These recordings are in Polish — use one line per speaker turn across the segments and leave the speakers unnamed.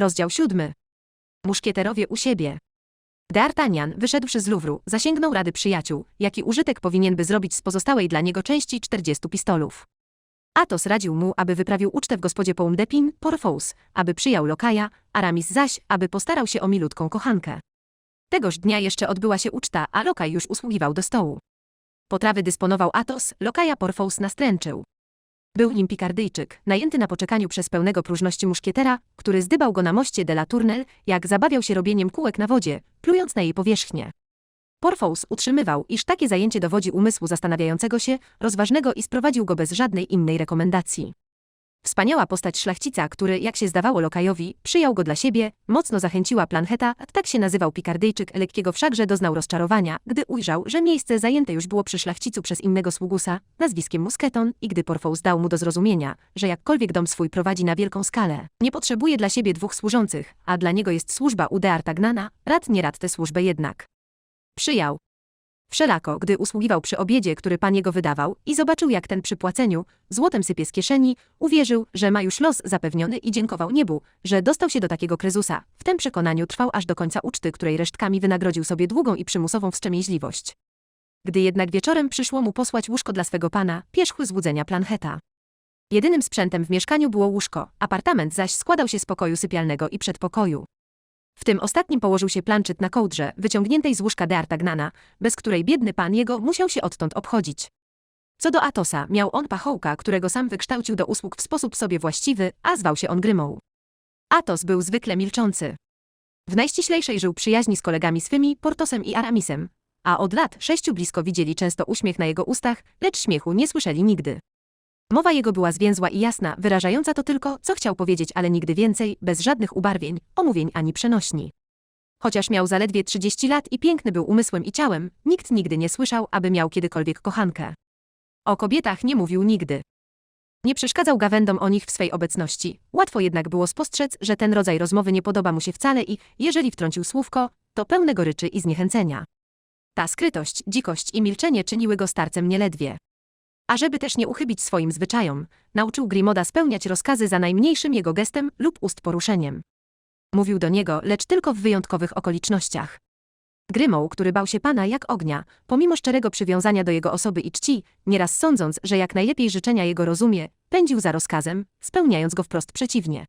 Rozdział siódmy. Muszkieterowie u siebie. D'Artagnan, wyszedłszy z Luwru, zasięgnął rady przyjaciół, jaki użytek powinien by zrobić z pozostałej dla niego części 40 pistolów. Athos radził mu, aby wyprawił ucztę w gospodzie Poum de Pin, Porfous, aby przyjął lokaja, Aramis zaś, aby postarał się o milutką kochankę. Tegoż dnia jeszcze odbyła się uczta, a lokaj już usługiwał do stołu. Potrawy dysponował Athos, lokaja Porfous nastręczył. Był nim Pikardyjczyk, najęty na poczekaniu przez pełnego próżności muszkietera, który zdybał go na moście de la Tournelle, jak zabawiał się robieniem kółek na wodzie, plując na jej powierzchnię. Porfous utrzymywał, iż takie zajęcie dowodzi umysłu zastanawiającego się, rozważnego i sprowadził go bez żadnej innej rekomendacji. Wspaniała postać szlachcica, który, jak się zdawało lokajowi, przyjął go dla siebie, mocno zachęciła Plancheta, tak się nazywał Pikardyjczyk, lekkiego wszakże doznał rozczarowania, gdy ujrzał, że miejsce zajęte już było przy szlachcicu przez innego sługusa, nazwiskiem Musketon, i gdy Porfous dał mu do zrozumienia, że jakkolwiek dom swój prowadzi na wielką skalę, nie potrzebuje dla siebie dwóch służących, a dla niego jest służba u D'Artagnana, rad nie rad tę służbę jednak. Przyjął. Wszelako, gdy usługiwał przy obiedzie, który pan jego wydawał, i zobaczył, jak ten przy płaceniu, złotem sypie z kieszeni, uwierzył, że ma już los zapewniony i dziękował niebu, że dostał się do takiego krezusa. W tym przekonaniu trwał aż do końca uczty, której resztkami wynagrodził sobie długą i przymusową wstrzemięźliwość. Gdy jednak wieczorem przyszło mu posłać łóżko dla swego pana, pierzchły złudzenia plancheta. Jedynym sprzętem w mieszkaniu było łóżko, apartament zaś składał się z pokoju sypialnego i przedpokoju. W tym ostatnim położył się planczyt na kołdrze, wyciągniętej z łóżka D'Artagnana, bez której biedny pan jego musiał się odtąd obchodzić. Co do Atosa, miał on pachołka, którego sam wykształcił do usług w sposób sobie właściwy, a zwał się on Grymą. Atos był zwykle milczący. W najściślejszej żył przyjaźni z kolegami swymi, Portosem i Aramisem, a od lat sześciu blisko widzieli często uśmiech na jego ustach, lecz śmiechu nie słyszeli nigdy. Mowa jego była zwięzła i jasna, wyrażająca to tylko, co chciał powiedzieć, ale nigdy więcej, bez żadnych ubarwień, omówień ani przenośni. Chociaż miał zaledwie 30 lat i piękny był umysłem i ciałem, nikt nigdy nie słyszał, aby miał kiedykolwiek kochankę. O kobietach nie mówił nigdy. Nie przeszkadzał gawędom o nich w swej obecności. Łatwo jednak było spostrzec, że ten rodzaj rozmowy nie podoba mu się wcale i, jeżeli wtrącił słówko, to pełne goryczy i zniechęcenia. Ta skrytość, dzikość i milczenie czyniły go starcem nieledwie. A żeby też nie uchybić swoim zwyczajom, nauczył Grimoda spełniać rozkazy za najmniejszym jego gestem lub ust poruszeniem. Mówił do niego, lecz tylko w wyjątkowych okolicznościach. Grymą, który bał się pana jak ognia, pomimo szczerego przywiązania do jego osoby i czci, nieraz sądząc, że jak najlepiej życzenia jego rozumie, pędził za rozkazem, spełniając go wprost przeciwnie.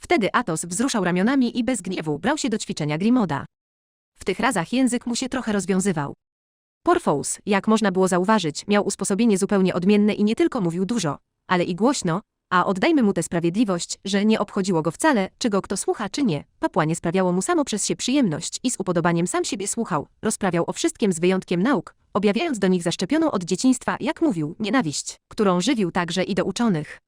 Wtedy Atos wzruszał ramionami i bez gniewu brał się do ćwiczenia Grimoda. W tych razach język mu się trochę rozwiązywał. Porfous, jak można było zauważyć, miał usposobienie zupełnie odmienne i nie tylko mówił dużo, ale i głośno, a oddajmy mu tę sprawiedliwość, że nie obchodziło go wcale, czy go kto słucha, czy nie. Papłanie sprawiało mu samo przez się przyjemność i z upodobaniem sam siebie słuchał, rozprawiał o wszystkim z wyjątkiem nauk, objawiając do nich zaszczepioną od dzieciństwa, jak mówił, nienawiść, którą żywił także i do uczonych.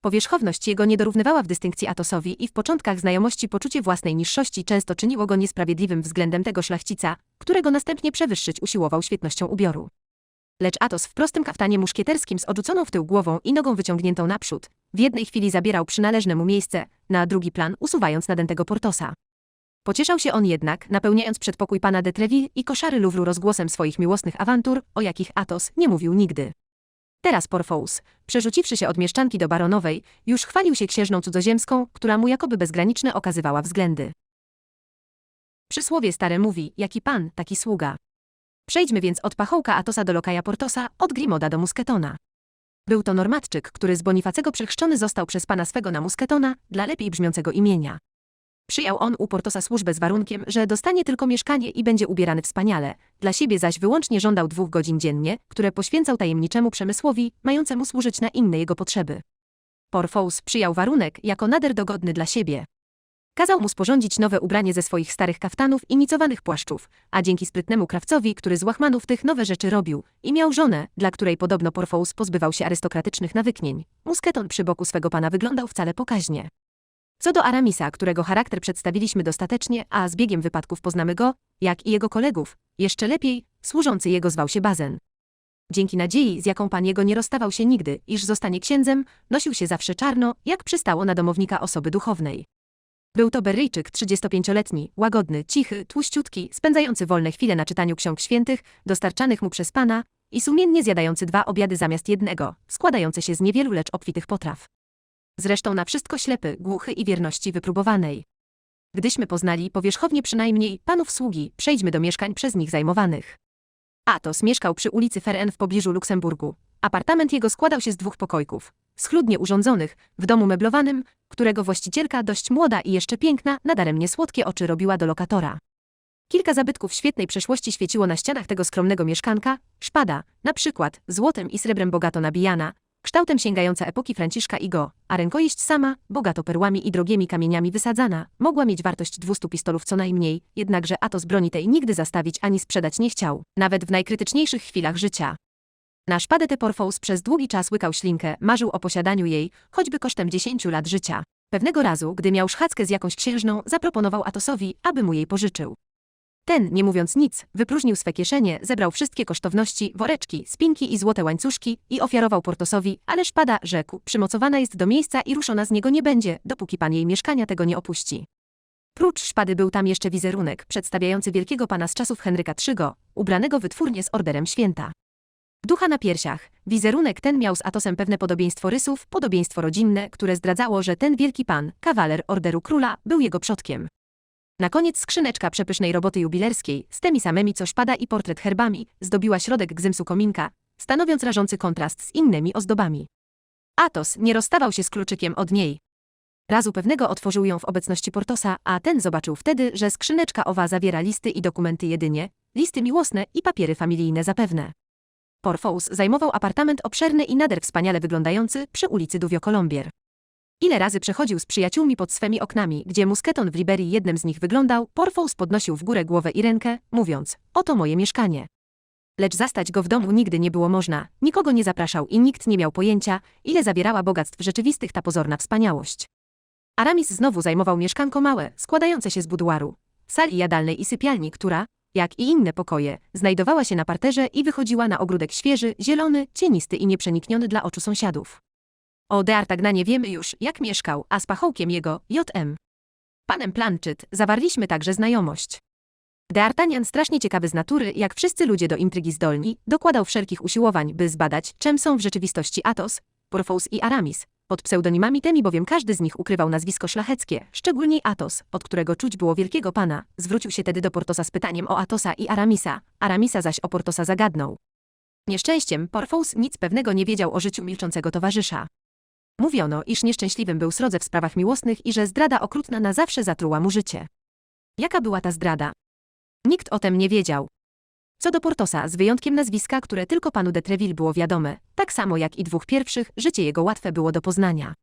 Powierzchowność jego nie dorównywała w dystynkcji Atosowi i w początkach znajomości poczucie własnej niższości często czyniło go niesprawiedliwym względem tego szlachcica, którego następnie przewyższyć usiłował świetnością ubioru. Lecz Atos w prostym kaftanie muszkieterskim z odrzuconą w tył głową i nogą wyciągniętą naprzód, w jednej chwili zabierał przynależne mu miejsce, na drugi plan usuwając nadętego Portosa. Pocieszał się on jednak, napełniając przedpokój pana de Treville i koszary Luwru rozgłosem swoich miłosnych awantur, o jakich Atos nie mówił nigdy. Teraz Porfous, przerzuciwszy się od mieszczanki do baronowej, już chwalił się księżną cudzoziemską, która mu jakoby bezgraniczne okazywała względy. Przysłowie stare mówi, jaki pan, taki sługa. Przejdźmy więc od pachołka Atosa do lokaja Portosa, od Grimoda do Musketona. Był to Normatczyk, który z Bonifacego przechrzczony został przez pana swego na Musketona, dla lepiej brzmiącego imienia. Przyjął on u Portosa służbę z warunkiem, że dostanie tylko mieszkanie i będzie ubierany wspaniale, dla siebie zaś wyłącznie żądał dwóch godzin dziennie, które poświęcał tajemniczemu przemysłowi, mającemu służyć na inne jego potrzeby. Porfous przyjął warunek jako nader dogodny dla siebie. Kazał mu sporządzić nowe ubranie ze swoich starych kaftanów i nicowanych płaszczów, a dzięki sprytnemu krawcowi, który z łachmanów tych nowe rzeczy robił, i miał żonę, dla której podobno Porfous pozbywał się arystokratycznych nawyknień, musketon przy boku swego pana wyglądał wcale pokaźnie. Co do Aramisa, którego charakter przedstawiliśmy dostatecznie, a z biegiem wypadków poznamy go, jak i jego kolegów, jeszcze lepiej, służący jego zwał się Bazen. Dzięki nadziei, z jaką pan jego nie rozstawał się nigdy, iż zostanie księdzem, nosił się zawsze czarno, jak przystało na domownika osoby duchownej. Był to Berryjczyk 35-letni, łagodny, cichy, tłuściutki, spędzający wolne chwile na czytaniu ksiąg świętych, dostarczanych mu przez pana, i sumiennie zjadający dwa obiady zamiast jednego, składające się z niewielu lecz obfitych potraw. Zresztą na wszystko ślepy, głuchy i wierności wypróbowanej. Gdyśmy poznali powierzchownie przynajmniej panów sługi, przejdźmy do mieszkań przez nich zajmowanych. Atos mieszkał przy ulicy Feren w pobliżu Luksemburgu. Apartament jego składał się z dwóch pokojków, schludnie urządzonych, w domu meblowanym, którego właścicielka, dość młoda i jeszcze piękna, nadaremnie słodkie oczy robiła do lokatora. Kilka zabytków świetnej przeszłości świeciło na ścianach tego skromnego mieszkanka, szpada, na przykład, złotem i srebrem bogato nabijana, kształtem sięgająca epoki Franciszka Igo, a rękojeść sama, bogato perłami i drogimi kamieniami wysadzana, mogła mieć wartość 200 pistolów co najmniej, jednakże Atos broni tej nigdy zastawić ani sprzedać nie chciał, nawet w najkrytyczniejszych chwilach życia. Na szpadę tę Porfous przez długi czas łykał ślinkę, marzył o posiadaniu jej, choćby kosztem 10 lat życia. Pewnego razu, gdy miał szchadzkę z jakąś księżną, zaproponował Atosowi, aby mu jej pożyczył. Ten, nie mówiąc nic, wypróżnił swe kieszenie, zebrał wszystkie kosztowności, woreczki, spinki i złote łańcuszki i ofiarował Portosowi, ale szpada, rzekł, przymocowana jest do miejsca i ruszona z niego nie będzie, dopóki pan jej mieszkania tego nie opuści. Prócz szpady był tam jeszcze wizerunek, przedstawiający wielkiego pana z czasów Henryka III, ubranego wytwórnie z orderem święta. Ducha na piersiach, wizerunek ten miał z Atosem pewne podobieństwo rysów, podobieństwo rodzinne, które zdradzało, że ten wielki pan, kawaler orderu króla, był jego przodkiem. Na koniec skrzyneczka przepysznej roboty jubilerskiej, z tymi samymi co szpada i portret herbami, zdobiła środek gzymsu kominka, stanowiąc rażący kontrast z innymi ozdobami. Atos nie rozstawał się z kluczykiem od niej. Razu pewnego otworzył ją w obecności Portosa, a ten zobaczył wtedy, że skrzyneczka owa zawiera listy i dokumenty jedynie, listy miłosne i papiery familijne zapewne. Porfous zajmował apartament obszerny i nader wspaniale wyglądający przy ulicy Duvio Colombier. Ile razy przechodził z przyjaciółmi pod swemi oknami, gdzie musketon w Liberii jednym z nich wyglądał, Porfous podnosił w górę głowę i rękę, mówiąc, oto moje mieszkanie. Lecz zastać go w domu nigdy nie było można, nikogo nie zapraszał i nikt nie miał pojęcia, ile zawierała bogactw rzeczywistych ta pozorna wspaniałość. Aramis znowu zajmował mieszkanko małe, składające się z buduaru, sali jadalnej i sypialni, która, jak i inne pokoje, znajdowała się na parterze i wychodziła na ogródek świeży, zielony, cienisty i nieprzenikniony dla oczu sąsiadów. O de Artagnanie wiemy już, jak mieszkał, a z pachołkiem jego, J.M. Panem Planczyt, zawarliśmy także znajomość. D'Artagnan strasznie ciekawy z natury, jak wszyscy ludzie do intrygi zdolni, dokładał wszelkich usiłowań, by zbadać, czym są w rzeczywistości Athos, Porfous i Aramis. Pod pseudonimami tymi bowiem każdy z nich ukrywał nazwisko szlacheckie, szczególnie Athos, od którego czuć było wielkiego pana, zwrócił się tedy do Portosa z pytaniem o Athosa i Aramisa, Aramisa zaś o Portosa zagadnął. Nieszczęściem, Porfous nic pewnego nie wiedział o życiu milczącego towarzysza. Mówiono, iż nieszczęśliwym był srodze w sprawach miłosnych i że zdrada okrutna na zawsze zatruła mu życie. Jaka była ta zdrada? Nikt o tym nie wiedział. Co do Portosa, z wyjątkiem nazwiska, które tylko panu de Treville było wiadome, tak samo jak i dwóch pierwszych, życie jego łatwe było do poznania.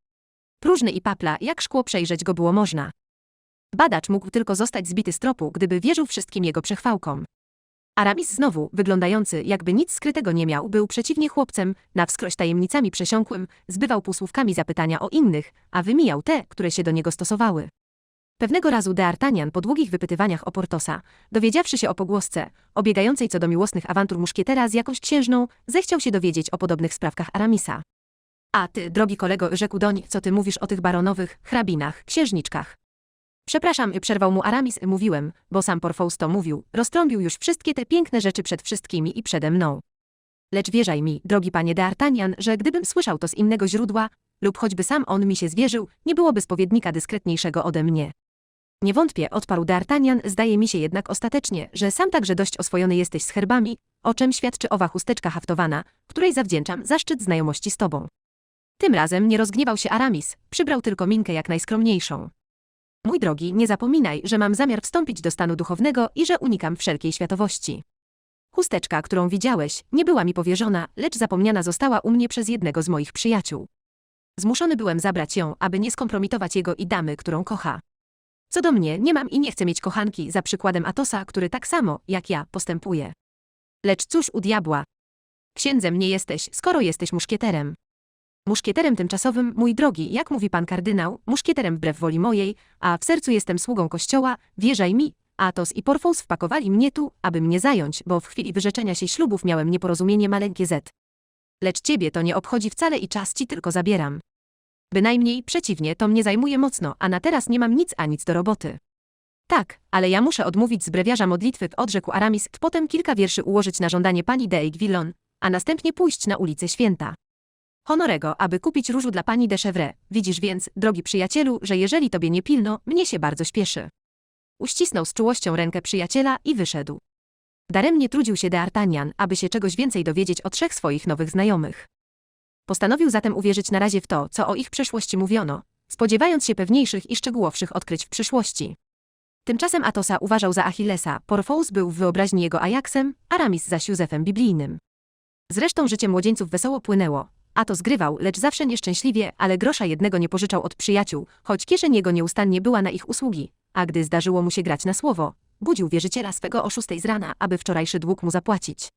Próżny i papla, jak szkło przejrzeć go było można. Badacz mógł tylko zostać zbity z tropu, gdyby wierzył wszystkim jego przechwałkom. Aramis znowu, wyglądający, jakby nic skrytego nie miał, był przeciwnie chłopcem, na wskroś tajemnicami przesiąkłym, zbywał półsłówkami zapytania o innych, a wymijał te, które się do niego stosowały. Pewnego razu D'Artagnan po długich wypytywaniach o Portosa, dowiedziawszy się o pogłosce, obiegającej co do miłosnych awantur muszkietera z jakąś księżną, zechciał się dowiedzieć o podobnych sprawkach Aramisa. A ty, drogi kolego, rzekł doń, co ty mówisz o tych baronowych, hrabinach, księżniczkach. Przepraszam, przerwał mu Aramis, mówiłem, bo sam Porfous to mówił, roztrąbił już wszystkie te piękne rzeczy przed wszystkimi i przede mną. Lecz wierzaj mi, drogi panie D'Artagnan, że gdybym słyszał to z innego źródła, lub choćby sam on mi się zwierzył, nie byłoby spowiednika dyskretniejszego ode mnie. Nie wątpię, odparł D'Artagnan, zdaje mi się jednak ostatecznie, że sam także dość oswojony jesteś z herbami, o czym świadczy owa chusteczka haftowana, której zawdzięczam zaszczyt znajomości z tobą. Tym razem nie rozgniewał się Aramis, przybrał tylko minkę jak najskromniejszą. Mój drogi, nie zapominaj, że mam zamiar wstąpić do stanu duchownego i że unikam wszelkiej światowości. Chusteczka, którą widziałeś, nie była mi powierzona, lecz zapomniana została u mnie przez jednego z moich przyjaciół. Zmuszony byłem zabrać ją, aby nie skompromitować jego i damy, którą kocha. Co do mnie, nie mam i nie chcę mieć kochanki, za przykładem Atosa, który tak samo, jak ja, postępuje. Lecz cóż u diabła? Księdzem nie jesteś, skoro jesteś muszkieterem. Muszkieterem tymczasowym, mój drogi, jak mówi pan kardynał, muszkieterem wbrew woli mojej, a w sercu jestem sługą kościoła, wierzaj mi, Atos i Porfous wpakowali mnie tu, aby mnie zająć, bo w chwili wyrzeczenia się ślubów miałem nieporozumienie maleńkie Z. Lecz ciebie to nie obchodzi wcale i czas ci tylko zabieram. Bynajmniej, przeciwnie, to mnie zajmuje mocno, a na teraz nie mam nic a nic do roboty. Tak, ale ja muszę odmówić z brewiarza modlitwy, odrzekł Aramis, potem kilka wierszy ułożyć na żądanie pani de Aiguillon, a następnie pójść na ulicę Święta. Honorego, aby kupić różu dla pani de Chevre. Widzisz więc, drogi przyjacielu, że jeżeli tobie nie pilno, mnie się bardzo śpieszy. Uścisnął z czułością rękę przyjaciela i wyszedł. Daremnie trudził się D'Artagnan, aby się czegoś więcej dowiedzieć o trzech swoich nowych znajomych. Postanowił zatem uwierzyć na razie w to, co o ich przeszłości mówiono, spodziewając się pewniejszych i szczegółowszych odkryć w przyszłości. Tymczasem Atosa uważał za Achillesa, Porfous był w wyobraźni jego Ajaxem, Aramis zaś Józefem biblijnym. Zresztą życie młodzieńców wesoło płynęło. Atos grywał, lecz zawsze nieszczęśliwie, ale grosza jednego nie pożyczał od przyjaciół, choć kieszeń jego nieustannie była na ich usługi, a gdy zdarzyło mu się grać na słowo, budził wierzyciela swego o szóstej z rana, aby wczorajszy dług mu zapłacić.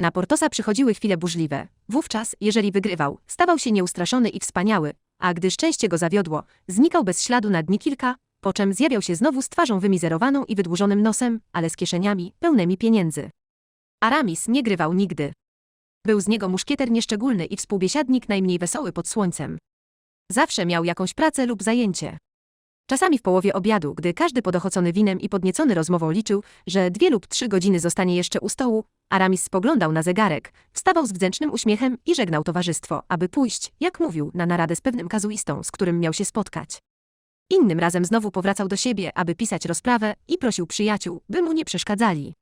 Na Portosa przychodziły chwile burzliwe. Wówczas, jeżeli wygrywał, stawał się nieustraszony i wspaniały, a gdy szczęście go zawiodło, znikał bez śladu na dni kilka, po czym zjawiał się znowu z twarzą wymizerowaną i wydłużonym nosem, ale z kieszeniami pełnymi pieniędzy. Aramis nie grywał nigdy. Był z niego muszkieter nieszczególny i współbiesiadnik najmniej wesoły pod słońcem. Zawsze miał jakąś pracę lub zajęcie. Czasami w połowie obiadu, gdy każdy podochocony winem i podniecony rozmową liczył, że dwie lub trzy godziny zostanie jeszcze u stołu, Aramis spoglądał na zegarek, wstawał z wdzięcznym uśmiechem i żegnał towarzystwo, aby pójść, jak mówił, na naradę z pewnym kazuistą, z którym miał się spotkać. Innym razem znowu powracał do siebie, aby pisać rozprawę i prosił przyjaciół, by mu nie przeszkadzali.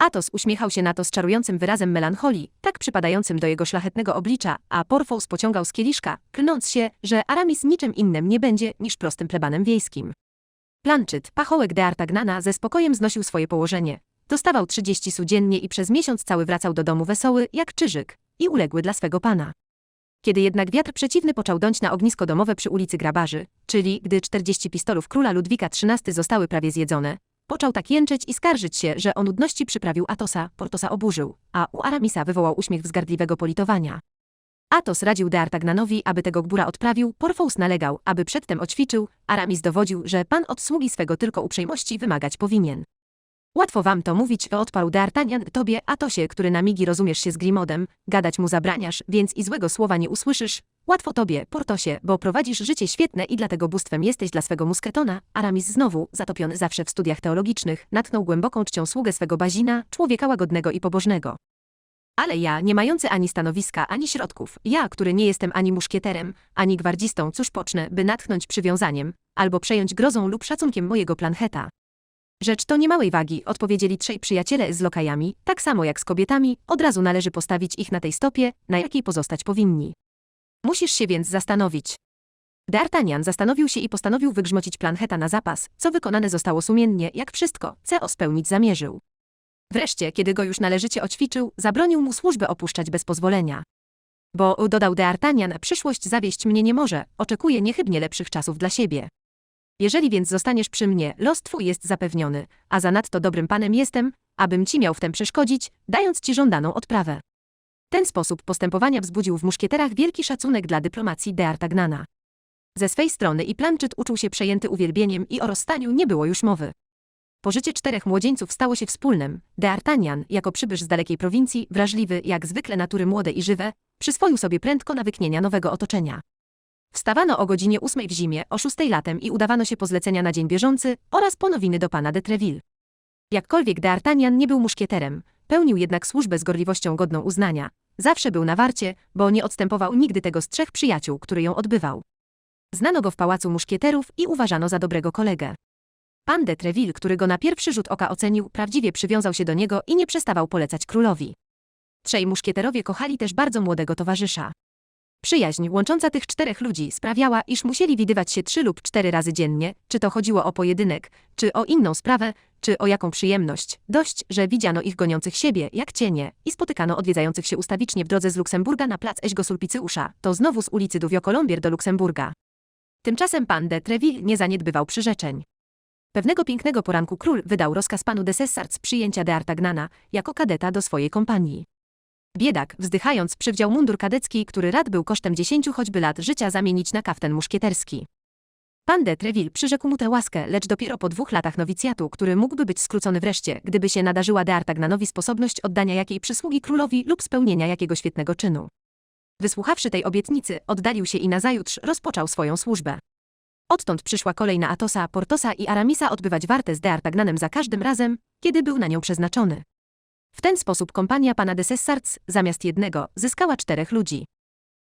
Atos uśmiechał się na to z czarującym wyrazem melancholii, tak przypadającym do jego szlachetnego oblicza, a Porfous pociągał z kieliszka, klnąc się, że Aramis niczym innym nie będzie niż prostym plebanem wiejskim. Planczyt, pachołek de Artagnana ze spokojem znosił swoje położenie. Dostawał 30 su dziennie i przez miesiąc cały wracał do domu wesoły, jak czyżyk, i uległy dla swego pana. Kiedy jednak wiatr przeciwny począł dąć na ognisko domowe przy ulicy Grabarzy, czyli gdy 40 pistolów króla Ludwika XIII zostały prawie zjedzone, począł tak jęczeć i skarżyć się, że o nudności przyprawił Atosa, Portosa oburzył, a u Aramisa wywołał uśmiech wzgardliwego politowania. Atos radził D'Artagnanowi, aby tego gbura odprawił, Porfous nalegał, aby przedtem oćwiczył, Aramis dowodził, że pan od sługi swego tylko uprzejmości wymagać powinien. Łatwo wam to mówić, odparł D'Artagnan, tobie, Atosie, który na migi rozumiesz się z Grimodem, gadać mu zabraniasz, więc i złego słowa nie usłyszysz. Łatwo tobie, Portosie, bo prowadzisz życie świetne i dlatego bóstwem jesteś dla swego musketona. Aramis znowu, zatopiony zawsze w studiach teologicznych, natknął głęboką czcią sługę swego bazina, człowieka łagodnego i pobożnego. Ale ja, nie mający ani stanowiska, ani środków, ja, który nie jestem ani muszkieterem, ani gwardzistą, cóż pocznę, by natchnąć przywiązaniem, albo przejąć grozą lub szacunkiem mojego plancheta. Rzecz to niemałej wagi, odpowiedzieli trzej przyjaciele z lokajami, tak samo jak z kobietami, od razu należy postawić ich na tej stopie, na jakiej pozostać powinni. Musisz się więc zastanowić. D'Artagnan zastanowił się i postanowił wygrzmocić plancheta na zapas, co wykonane zostało sumiennie, jak wszystko, co spełnić zamierzył. Wreszcie, kiedy go już należycie oćwiczył, zabronił mu służbę opuszczać bez pozwolenia. Bo, dodał D'Artagnan, przyszłość zawieść mnie nie może, oczekuje niechybnie lepszych czasów dla siebie. Jeżeli więc zostaniesz przy mnie, los twój jest zapewniony, a zanadto dobrym panem jestem, abym ci miał w tym przeszkodzić, dając ci żądaną odprawę. Ten sposób postępowania wzbudził w muszkieterach wielki szacunek dla dyplomacji D'Artagnana. Ze swej strony i Planczyt uczuł się przejęty uwielbieniem i o rozstaniu nie było już mowy. Pożycie czterech młodzieńców stało się wspólnym. D'Artagnan, jako przybysz z dalekiej prowincji, wrażliwy, jak zwykle natury młode i żywe, przyswoił sobie prędko nawyknienia nowego otoczenia. Wstawano o godzinie ósmej w zimie, o szóstej latem i udawano się po zlecenia na dzień bieżący oraz po nowiny do pana de Treville. Jakkolwiek D'Artagnan nie był muszkieterem, pełnił jednak służbę z gorliwością godną uznania. Zawsze był na warcie, bo nie odstępował nigdy tego z trzech przyjaciół, który ją odbywał. Znano go w pałacu muszkieterów i uważano za dobrego kolegę. Pan de Treville, który go na pierwszy rzut oka ocenił, prawdziwie przywiązał się do niego i nie przestawał polecać królowi. Trzej muszkieterowie kochali też bardzo młodego towarzysza. Przyjaźń łącząca tych czterech ludzi sprawiała, iż musieli widywać się trzy lub cztery razy dziennie, czy to chodziło o pojedynek, czy o inną sprawę, czy o jaką przyjemność. Dość, że widziano ich goniących siebie, jak cienie, i spotykano odwiedzających się ustawicznie w drodze z Luksemburga na plac Eźgo Sulpicyusza, to znowu z ulicy Duwio-Kolombier do Luksemburga. Tymczasem pan de Treville nie zaniedbywał przyrzeczeń. Pewnego pięknego poranku król wydał rozkaz panu de Sessarts przyjęcia de Artagnana jako kadeta do swojej kompanii. Biedak, wzdychając, przywdział mundur kadecki, który rad był kosztem dziesięciu choćby lat życia zamienić na kaften muszkieterski. Pan de Treville przyrzekł mu tę łaskę, lecz dopiero po dwóch latach nowicjatu, który mógłby być skrócony wreszcie, gdyby się nadarzyła de Artagnanowi sposobność oddania jakiej przysługi królowi lub spełnienia jakiego świetnego czynu. Wysłuchawszy tej obietnicy, oddalił się i nazajutrz rozpoczął swoją służbę. Odtąd przyszła kolej na Atosa, Portosa i Aramisa odbywać wartę z de Artagnanem za każdym razem, kiedy był na nią przeznaczony. W ten sposób kompania pana de Sessarts, zamiast jednego, zyskała czterech ludzi.